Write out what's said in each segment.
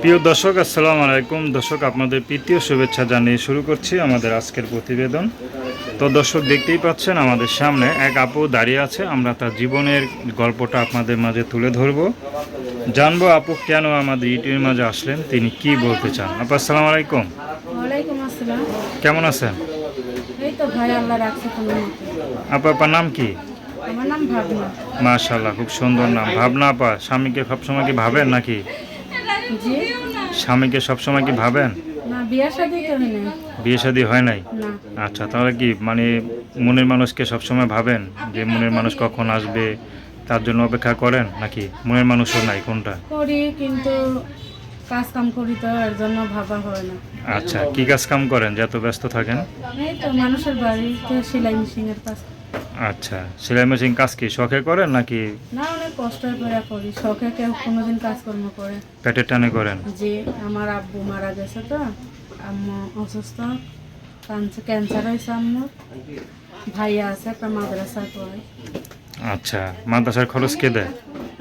প্রিয় দর্শক আসসালামু আলাইকুম। দর্শক আপনাদের প্রীতীয় শুভেচ্ছা জানিয়ে শুরু করছি আমাদের আজকের প্রতিবেদন। তো দর্শক দেখতেই পাচ্ছেন আমাদের সামনে এক আপু দাঁড়িয়ে আছে। আমরা তার জীবনের গল্পটা আপনাদের মাঝে তুলে ধরবো। জানব আপু কেন আমাদের ইউটিউবের মাঝে আসলেন তিনি কি বলতে চান? আপু আসসালামু আলাইকুম। কেমন আছেন? আপু আপনার নাম কি? মাশাল্লাহ খুব সুন্দর নাম। ভাবনা আপা স্বামীকে সবসময় কি ভাবেন নাকি? জি। স্বামীকে সবসময় কি ভাবেন? না বিয়া শাদি না বিয়ে শাদী হয় নাই? না। আচ্ছা তাহলে কি মানে মনের মানুষকে সবসময় ভাবেন যে মনের মানুষ কখন আসবে তার জন্য অপেক্ষা করেন নাকি মনের মানুষও নাই কোনটা? করি কিন্তু কাজ কাম করি তো এর জন্য ভাবা হয় না। আচ্ছা কি কাজ কাম করেন যে এত ব্যস্ত থাকেন? এই তো মানুষের বাড়িতে সেলাই মেশিনের কাজ। আচ্ছা সেলাই মেশিন কাজ কি শখে করেন নাকি? না অনেক কষ্ট করে করি। শখে কেউ কোনোদিন কাজকর্ম করে। পেটের টানে করেন? যে আমার আব্বু মারা গেছে তো। আম্মু অসুস্থ। ক্যান্সার ক্যান্সার হয়েছে আম্মুর। ভাইয়া আছে একটা মাদ্রাসা করে আচ্ছা মাদ্রাসার খরচ কে দেয়?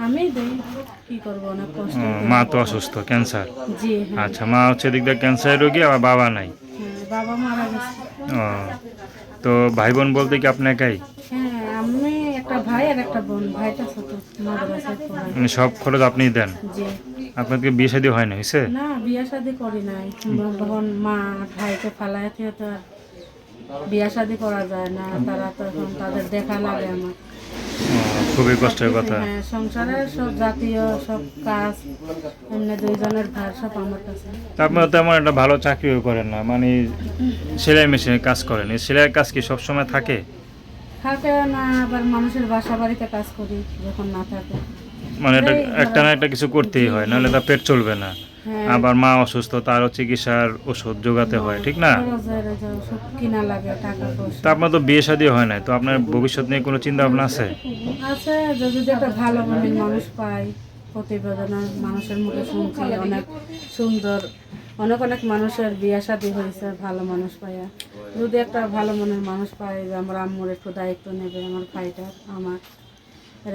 আমি দেই। কি করব অনেক কষ্ট মা তো অসুস্থ ক্যান্সার জি হ্যাঁ। আচ্ছা মা হচ্ছে দিক দিয়ে ক্যান্সার রোগী আবার বাবা নাই। বাবা মারা গেছে। ও তো ভাই বোন বলতে কি আপনি একাই? হ্যাঁ আমি একটা ভাই আর একটা বোন ভাইটা ছোট মাদ্রাসায় মানে সব খরচ আপনিই দেন? জি। আপনাকে বিয়ে শাদী হয় না হয়েছে না বিয়া শাদি করি নাই। তখন মা ভাইকে ফালায় থেকে তো আর বিয়া করা যায় না তারা তো এখন তাদের দেখা লাগে আমার। খুবই কষ্টের কথা। সংসারে সংসারের সব জাতীয় সব কাজ এমনি দুইজনের ভার সব আমার কাছে। তা আপনারা তেমন একটা ভালো চাকরিও করেন না মানে সেলাই মেশিনে কাজ করেন। এই সেলাইয়ের কাজ কি সবসময় থাকে? থাকে না আবার মানুষের বাসা বাড়িতে কাজ করি যখন না থাকে। মানে এটা একটা না একটা কিছু করতেই হয় নাহলে তা পেট চলবে না। হ্যাঁ আবার মা অসুস্থ তারও চিকিৎসার ওষুধ যোগাতে হয় ঠিক না? তা আপনার তো বিয়ে শাদী হয় নাই তো আপনার ভবিষ্যৎ নিয়ে কোনো চিন্তা ভাবনা আছে? আছে যদি একটা ভালো মনের মানুষ পাই প্রতিবেদনের মানুষের মুখে শুনছি অনেক সুন্দর অনেক অনেক মানুষের বিয়ে শাদী হয়েছে ভালো মানুষ পাইয়া। যদি একটা ভালো মনের মানুষ পাই যে আমার আম্মুর একটু দায়িত্ব নেবে আমার ভাইটার আমার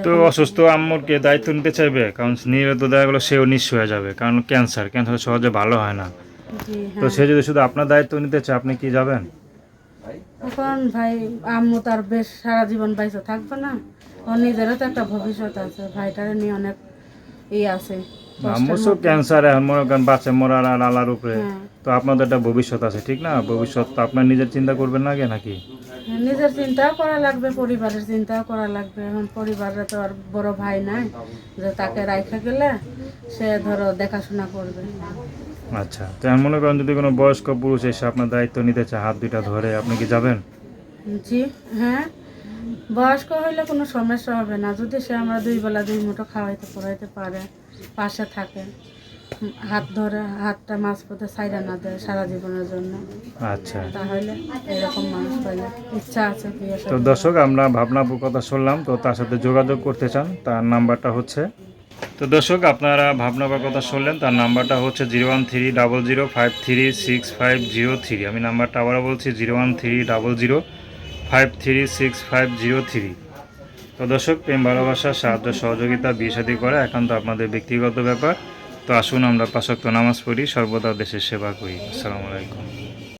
তো অসুস্থ আম্মুরকে দায়িত্ব নিতে চাইবে কারণ নিলে তো দেখা গেলো সেও নিঃস্ব হয়ে যাবে কারণ ক্যান্সার ক্যান্সার সহজে ভালো হয় না। তো হ্যাঁ। সে যদি শুধু আপনার দায়িত্ব নিতে চায় আপনি কি যাবেন? এখন ভাই আম্মু তার বেশ সারা জীবন বাইসে থাকবে না। ওর নিজেরও তো একটা ভবিষ্যৎ আছে ভাইটারে নিয়ে অনেক ই আছে ক্যান্সার এখন মনে করেন বাচ্চা মরার আর আলার উপরে। হ্যাঁ। তো আপনাদের একটা ভবিষ্যৎ আছে ঠিক না? ভবিষ্যৎ তো আপনার নিজের চিন্তা করবেন না নাকি? নিজের চিন্তাও করা লাগবে পরিবারের চিন্তাও করা লাগবে। এখন পরিবারে তো আর বড় ভাই নাই যে তাকে রাইখা গেলে সে ধরো দেখাশোনা করবে। আচ্ছা তো এখন মনে করেন যদি কোনো বয়স্ক পুরুষ এসে আপনার দায়িত্ব নিতে চায় হাত দুইটা ধরে আপনি কি যাবেন? জি হ্যাঁ। বয়স্ক হইলে কোনো সমস্যা হবে না। যদি সে আমরা দুই বেলা দুই মুঠো খাওয়াইতে পড়াইতে পারে পাশে থাকে। হাত ধরে হাতটা মাছ পথে সাইডা না দেয় সারা জীবনের জন্য। আচ্ছা। তাহলে এরকম মানুষ পাইলে ইচ্ছা আছে তো দর্শক আমরা ভাবনাপুর কথা শুনলাম তো তার সাথে যোগাযোগ করতে চান তার নাম্বারটা হচ্ছে। তো দর্শক আপনারা ভাবনাবার কথা শুনলেন তার নাম্বারটা হচ্ছে zero one three double zero five three six five zero three. আমি নাম্বারটা আবারও বলছি zero one three double zero five three six five zero three. তো দর্শক প্রেম ভালোবাসা সাহায্য সহযোগিতা বিয়ে করা একান্ত আপনাদের ব্যক্তিগত ব্যাপার। তো আসুন আমরা পাশক্ত নামাজ পড়ি সর্বদা দেশের সেবা করি। আসসালামু আলাইকুম।